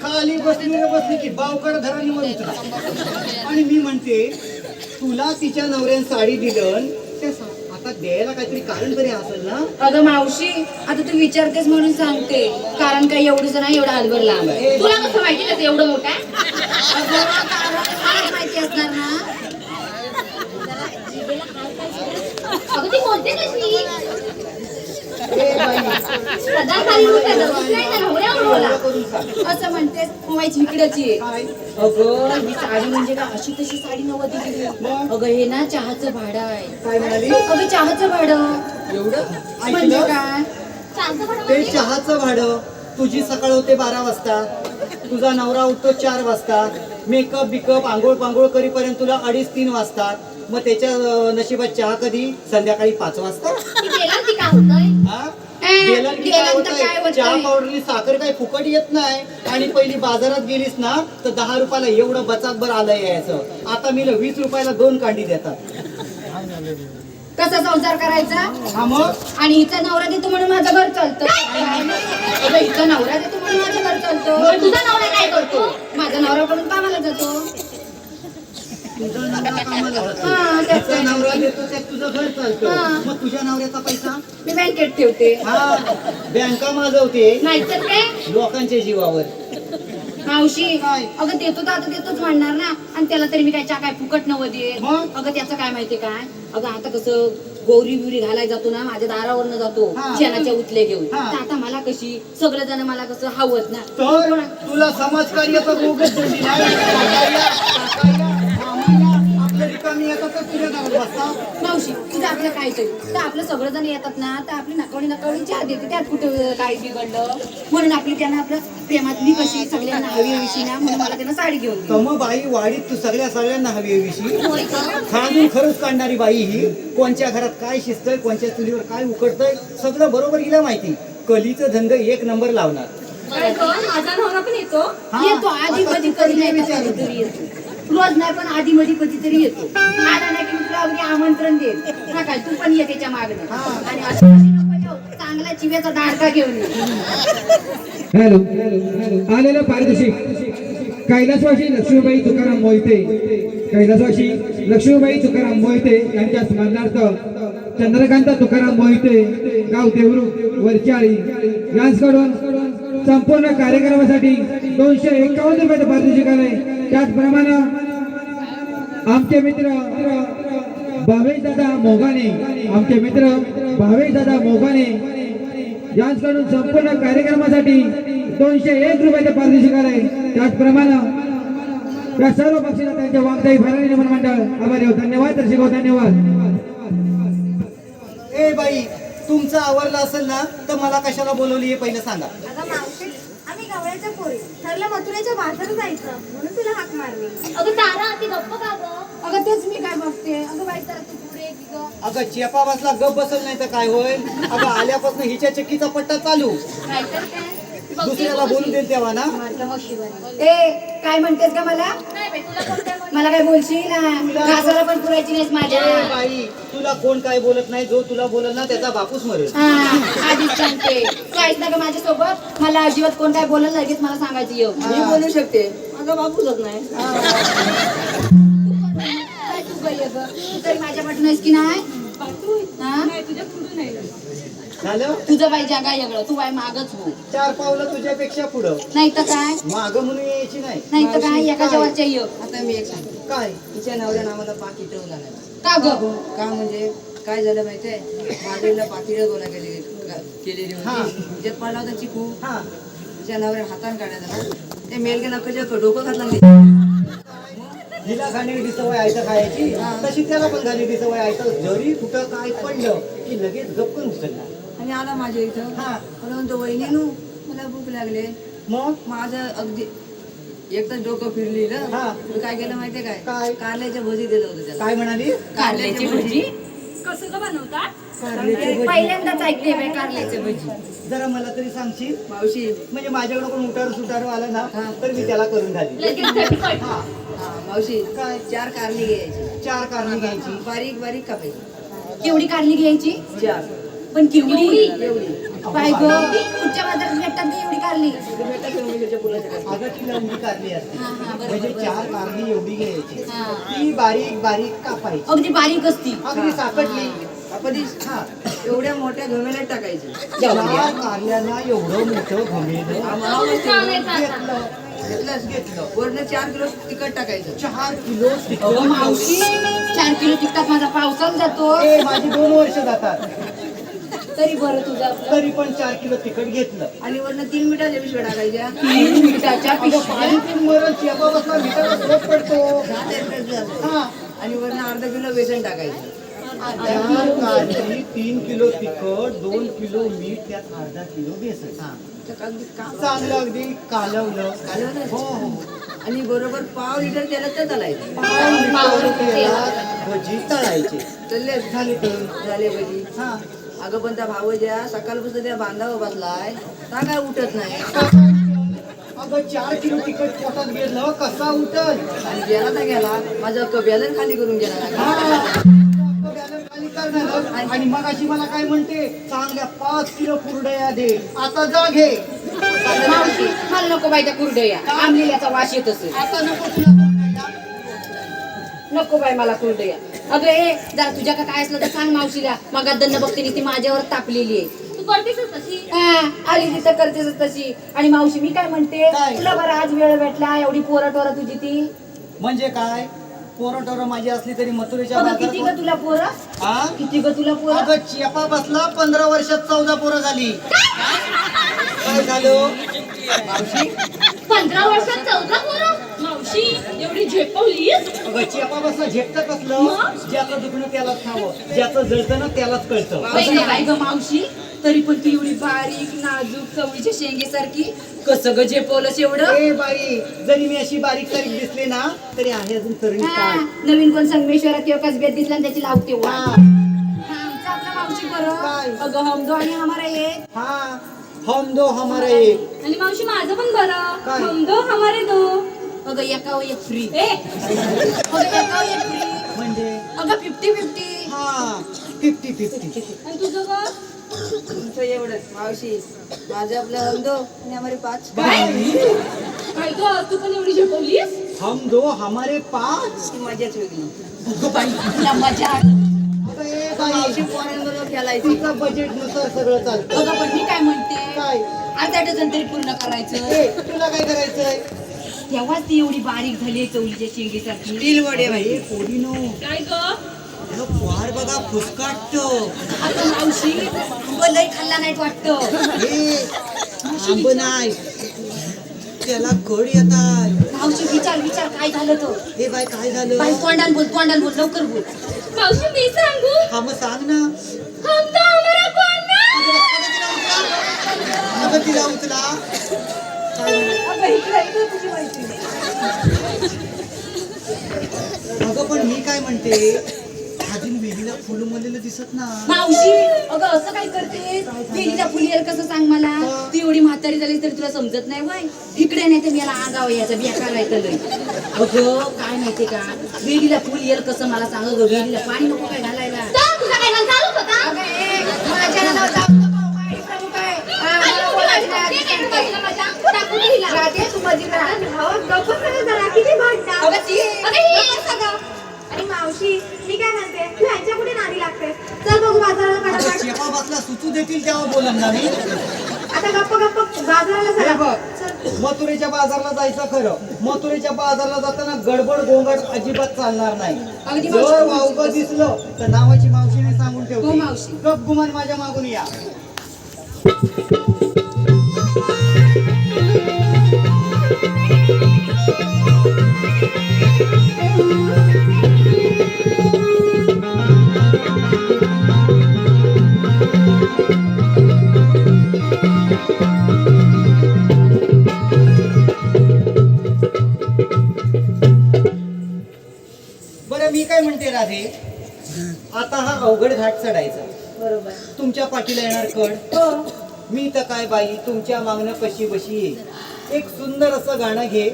खाली बसली बसली की बावकड धरानी वर उतरा आणि मी म्हणते तुला तिच्या नवऱ्याने साडी दिलं आता द्यायला काहीतरी कारण तरी असेल ना? अगं मावशी आता तू विचारतेस म्हणून सांगते. कारण काय एवढंच नाही एवढा हलभर लांब आहे. तुला कसं माहिती त्याचं एवढं मोठं आहे? अगं, कारण मलाच माहिती असणार ना अगं ती बोलते कशी असं म्हणते इकडची अगं ही साडी म्हणजे काय अशी तशी साडी नव्हती दिली अगं हे ना चहाचं भाडं आहे अगं चहाचं भाडं एवढं म्हणजे काय ते चहाचं भाडं तुझी सकाळ होते बारा वाजता. तुझा नवरा उठतो चार वाजता. मेकअप बिकअप आंघोळ पांघोळ करीपर्यंत तुला अडीच तीन वाजतात मग त्याच्या नशिबात चहा कधी? संध्याकाळी पाच वाजता. काय होतंय? हा? ए, गेलं की काय गेलं तर काय होतंय? होतंय? चहा पावडरनी साखर काही फुकट येत नाही आणि पहिली बाजारात गेलीस ना तर दहा रुपयाला एवढं बचाकभर आलंय यायचं. आता मी वीस रुपयाला दोन कांडी देतात. कसा संसार करायचा? हा मग? आणि हिचा नवरा देतो म्हणून माझं घर चालतं. अगं, हिचा नवरा देतो म्हणून माझं घर चालतं. तुझा नवरा काय करतो? माझा नवरा कडून कामाला जातो. तुझा नवरा कामाला जातो. हा त्यात तिचा काय? नवरा देतो त्यात तुझं घर हा. चालतं मग तुझ्या नवऱ्याचा पैसा मी बँकेत ठेवते हा बँका माजवते नाहीतर काय लोकांच्या जीवावर मावशी काय? अगं देतो देतोच म्हणणार ना आणि त्याला तरी मी काय चा काय फुकट नवं देत मग? अगं त्याचं काय माहितीये काय अगं आता कसं गौरी बिवरी घालाय जातो ना माझ्या दारावरनं जातो हा. शेणाच्या उतले घेऊन हा. तर आता मला कशी सगळे जण मला कसं हवत ना तर तुला समाजकार्याचा धरली नाही मावशी तुझं आपलं काय तरी? तर आपलं सगळं जण येतात ना तर आपली नकळी चहा देते त्यात कुठं काय बिघडलं? म्हणून आपली त्यांना आपलं प्रेमातली कशी सगळ्यांना हवी हवीशी ना म्हणून मला त्यांना साडी घेऊन दिली. कम बाई वाडीत तू सगळ्या सगळ्यांना हवी खाजून खरंच काढणारी बाई ही. कोणच्या घरात काय शिजतंय कोणच्या चुलीवर काय उकडतंय सगळं बरोबर हिला माहिती. कलीचं धंद एक नंबर लावणार. काय गं, माझा नवरा पण येतो? हा. येतो आधी कधी कधी नाही तर कधीतरी येतो. रोज नाही पण आधी मध्ये कधीतरी येतो. आला नाही की तुला अगदी आमंत्रण देईल. हा काय तू पण ये त्याच्या मागणं हा. आणि नको येऊ. चांगला चिव्याचा दाडका घेऊन ये. हॅलो. आलेलं पारितोषिक. कैलासवासी लक्ष्मीबाई तुकाराम मोहिते. कैलासवासी लक्ष्मीबाई तुकाराम मोहिते यांच्या स्मरणार्थ चंद्रकांत तुकाराम मोहिते गाव देवरुख वरचाळी यांच्याकडून संपूर्ण कार्यक्रमासाठी दोनशे एकावन्न रुपयाचं पारितोषिक आलंय. त्याचप्रमाणे आमचे मित्र भावेश दादा मोगाने आमचे मित्र भावेश दादा मोगाने यांच्याकडून संपूर्ण कार्यक्रमासाठी दोनशे एक रुपयाचे पारितोषिक आले. त्याचप्रमाणे या सर्व पक्षाला त्यांच्या वागदाई भरारी निर्माण मंडळ आभारी. धन्यवाद दर्शक हो, धन्यवाद. ए बाई तुमचं आवरलं असेल ना तर मला कशाला बोलवली हे पहिलं सांगा अगं मावशी आम्ही गवळ्याच्या ठरलं मथुरेच्या बाजार जायचं. म्हणून तुला हाक मारली. अगं तारा ती गप्प का गं. अगं तेच मी काय बघते. अगं बाई जरा तू पुढे ये की गं. अगं चेपा बसला गप बसल नाही तर काय होईल? अगं आल्यापासून हिच्या चक्कीचा पट्टा चालू. नाहीतर काय? दुसऱ्याला बोलू देईल तेव्हा ना? ए काय म्हणतेस का मला? नाही बाई, तुला? मला काय बोलशील? ना घासाला पण पुरायची नाहीस माझ्या. ए बाई तुला कोण काय बोलत नाही जो तुला बोलत ना त्याचा बापूस मरेल. हा आधीच सांगते. काहीच ना का माझ्यासोबत. मला अजिबात कोण काय बोललं लगेच मला सांगायचं येऊ. मी बोलू शकते. माझा बापूच नाही. काय तू आहे गं? तू तरी माझ्या पाठून आहेस की नाही? हा? झालं? तुझं बाई जागा वेगळं तू बाई मागच हो. चार पावलं तुझ्यापेक्षा पुढं. नाही तर काय? माग म्हणून यायची नाही. नाही तर काय? एकाच्या काय? वरच्या ये. आता मी एक सांगतो. काय? तिच्या नवऱ्यानं आम्हाला पाकिट नाही. का ग? का म्हणजे काय झालं माहितीये? माझ्याला पाकिट गोळा केली केलेली हा. होती त्याच्यात पडला होता चिकू. हा. तिच्या नवऱ्या हाताने काढायचा ना ते मेल गेला कशा डोकं घातलं नाही. हिला घाणेरडी सवय आयतं खायची. तशी त्याला पण घाणेरडी सवय आयतं जरी कुठं काय पडलं की लगेच गप्पन उचलला. आणि आला माझ्या इथं. हा. मला म्हणतो वहिनीनू मला भूक लागले. मग? माझं अगदी एकदा डोकं फिरलेलं. हा. मी काय केलं माहितीये काय? काय? कारल्याच्या भजी दिलं होतं त्याला. काय म्हणाली? कारल्याची भजी. कसं का बनवतात पहिल्यांदाच ऐकते बाई कारल्याची भजी. जरा मला तरी सांगशील? मावशी. म्हणजे माझ्याकडे कोण उतारू सुतारू आलं ना हा. तर मी त्याला करून मावशी काय? चार कारली घ्यायची. चार कारणी घ्यायची. बारीक बारीक कापायची. केवढी कारली घ्यायची? चार. पण केवढी एवढी. बाय ग. पुढच्या बाजारात भेटतात ती एवढी कारली अगं ती लवंगी कारली असते. हा हा म्हणजे बरोबर. चार कारली एवढी घ्यायची. हा. ती बारीक बारीक कापायची. अगदी बारीक असती. अगदी आपण हा एवढ्या मोठ्या घमेल्यात टाकायचं. चार एवढं मोठं घमेलं. घेतलं घेतलंच घेतलं वरनं चार किलो तिखट टाकायचं. चार किलो अगं तिखट मावशी चार किलो माझा पावसाला जातो. ए, माझी दोन वर्ष जातात. तरी बरं तुझं आपलं. तरी पण चार किलो तिखट घेतलं. आणि वरनं तीन मिठाच्या पिशव्या टाकायच्या तीन मिनिटाच्या अगं पिशव्या. पाणी पिऊन मरण पडतो. ते. हा. आणि वरनं अर्धा किलो बेसन टाकायचं. चार तीन किलो तिखट दोन किलो मीठ त्यात अर्धा किलो बेसन. हा. तर अगदी का- चांगलं अगदी कालवलं. कालवलं? हो हो. आणि बरोबर पाव लिटर तेलात तर चालायचं पाव लिटर तेलात भजी तळायचे. चालले झाले तर? झाले पाहिजे हा. अगं पण त्या भाव ज्या सकाळपासून त्या बांधावर बसलाय. काय उठत नाही? अगं चार किलो पोटात गेलं कसा उठल? आणि गेला तर गेला. माझं कब्यालन खाली करून गेला ना. हा. खाली करणार. आणि मग अशी मला काय म्हणते? चांगल्या पाच किलो कुरडया दे. आता जा घे. मावशी मला नको बाई त्या कुरडया. आंबलेल्याचा वास येत असेल. आता नको तुला. नको बाई मला कुरडया अगं ए जरा तुझ्या का काय असलं तर सांग मावशीला. मग दंड बघते ती माझ्यावर तापलेली आहे. तू करतेस तशी. हा, आली तिथं करतेस तशी. आणि मावशी मी काय म्हणते? काय? तुला बरं आज वेळ भेटला एवढी पोरं टोरं तुझी ती? म्हणजे काय? पोरं टोरं माझी असली तरी मथुरेच्या अगं किती ग बाजारात तुला पोरं? हा किती ग तुला पोरं? अगं चेपा बसला पंधरा वर्षात चौदा पोरं झाली. काय झालं? पंधरा वर्षात झेपवलीस? अगं चेपा बसला झेपतं कसलं? ज्याचं दुखणं त्यालाच खावं ज्याचं जळतं ना त्यालाच कळतं. काय ग मावशी तरी पण तू एवढी बारीक नाजूक चवळीच्या शेंगेसारखी कसं ग झेपवलंस एवढं? ए बाई जरी मी अशी बारीक सारीक दिसले ना तरी आहे अजून तरुणी हा, काय नवीन कोण संगमेश्वरात किंवा कसब्यात दिसला त्याची लावते वा. हा, आमचं आपलं मावशी काय? बरं अगं हमदो आणि हमारा एक. हा हम दो हमारा एक. आणि मावशी माझं पण बरं. काय? हम दो हमारे दो. अगं एका एक फ्री अगं एका एक फ्री म्हणजे? अगं फिफ्टी फिफ्टी हा फिफ्टी फिफ्टी आणि तुझं ग? तुमचं एवढंच. मावशी माझं आपलं हंदो आणि आम्हाला पाच. काय ग तू पण एवढी झेपवलीस हम दो हमारे पाच. ती मजाच वेगळी. अगं बाई तुला मजा आली. अगं ए बाई. मावशी पोरांबरोबर खेळायची. तिचा बजेटनुसार सगळं चालतं. अगं पण मी काय म्हणते? काय? अर्धा डझन तरी पूर्ण करायचं. ए तुला काय करायचंय? तेव्हाच ती एवढी बारीक झाली चवलीच्या शेंगेसारखी. स्टील वडे पोरीनो काय फार बघा फुसकाट आता मावशी आंबा लय खाल्ला नाही वाटतं. हे आंब नाही. त्याला कड येतात मावशी विचार विचार काय झालं तर? हे बाय काय झालं? बाई बोल तोंडान बोल लवकर बोल. मावशी मी सांगू हा मग सांग ना हम तो हमारा कोण ना अगं तिला उचला अगं इकडे इकडे तुझी मैत्रीण. अगं पण म्हणते अजून वेलीला फुलं मलेलं दिसत ना. मावशी अगं असं काय करते वेलीच्या फुलीवर कसं सांग मला? तू एवढी म्हातारी झाली तरी तुला समजत नाही वय. इकडे नाही तर मी याला आगाव याचा बिया करायचं लय. अगं काय माहितीये का? वेलीला फुल येईल कसं मला सांग गं? वेलीला पाणी नको काय घालायला? तर तुझा काय घाल चालूच होता? अगं, ए, माझ्या नावावर जाऊ नको, काय सांगू काय? मला बोलायचं नाही. ते तू माझी गप्प करा जरा? किती अगं, ती अगं, आणि मावशी मी काय म्हणते? तू ह्यांच्या कुठे नादी लागते. चल बघू बाजाराला पटापट सुचू देतील तेव्हा बोलन ना मी आता गप्प गप्प बाजाराला हे चला बघ चल. मथुरेच्या बाजारला जायचं खरं. मथुरेच्या बाजारला जाताना गडबड गोंगट अजिबात चालणार नाही. अगदी जर मावशी- वावगं दिसलं तर नावाची मावशीने सांगून हो, ठेवते मावशी. गप गुमान माझ्या मागून या. काय म्हणते राधे? आता हा अवघड घाट चढायचा. बरोबर. तुमच्या पाठीला येणार कड हो. मी तर काय बाई तुमच्या मागणं कशी बशी ये एक सुंदर असं गाणं घे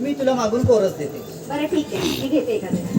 मी तुला मागून कोरस देते. बरं ठीक आहे. मी घेते एखादं.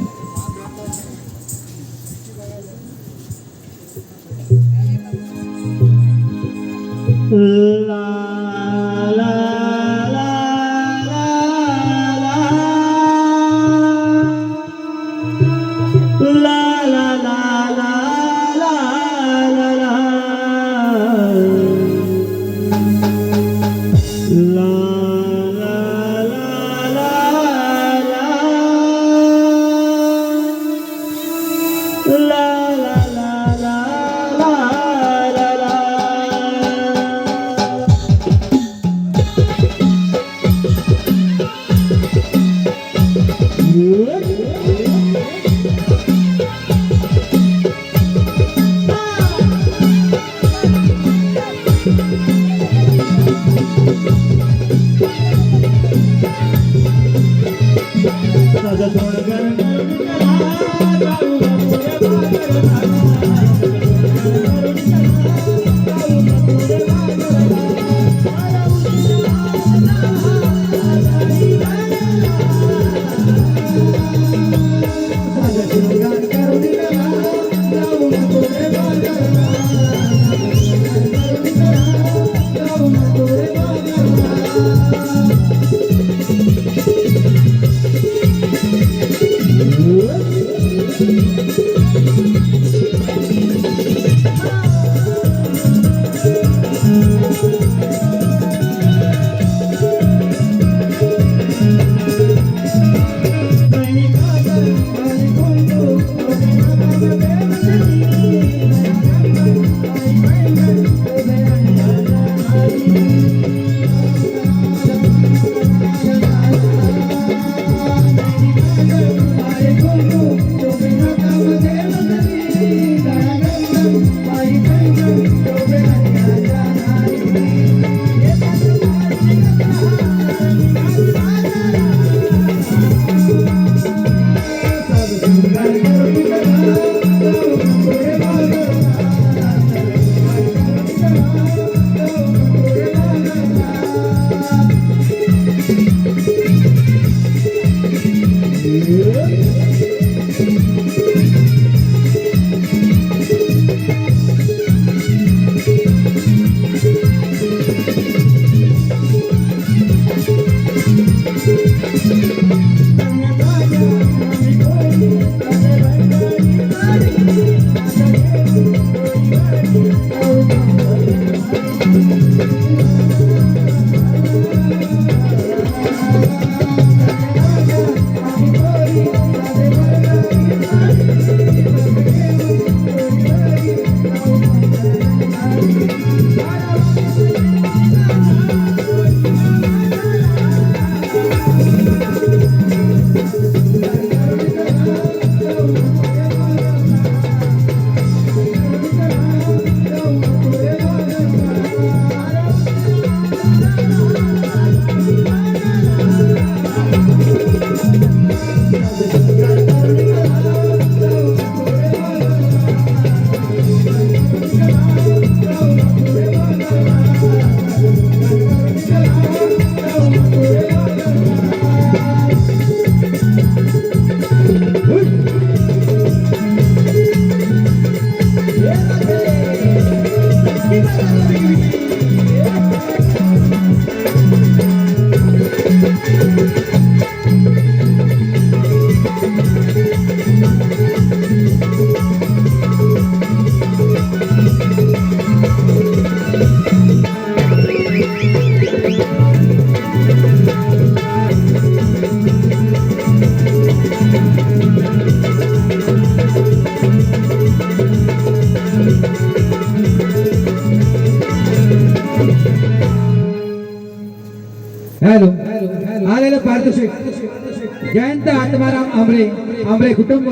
आंबरे आंबरे कुटुंब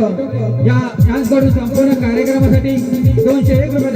या यांकडून संपूर्ण कार्यक्रमासाठी दोनशे एक रुपये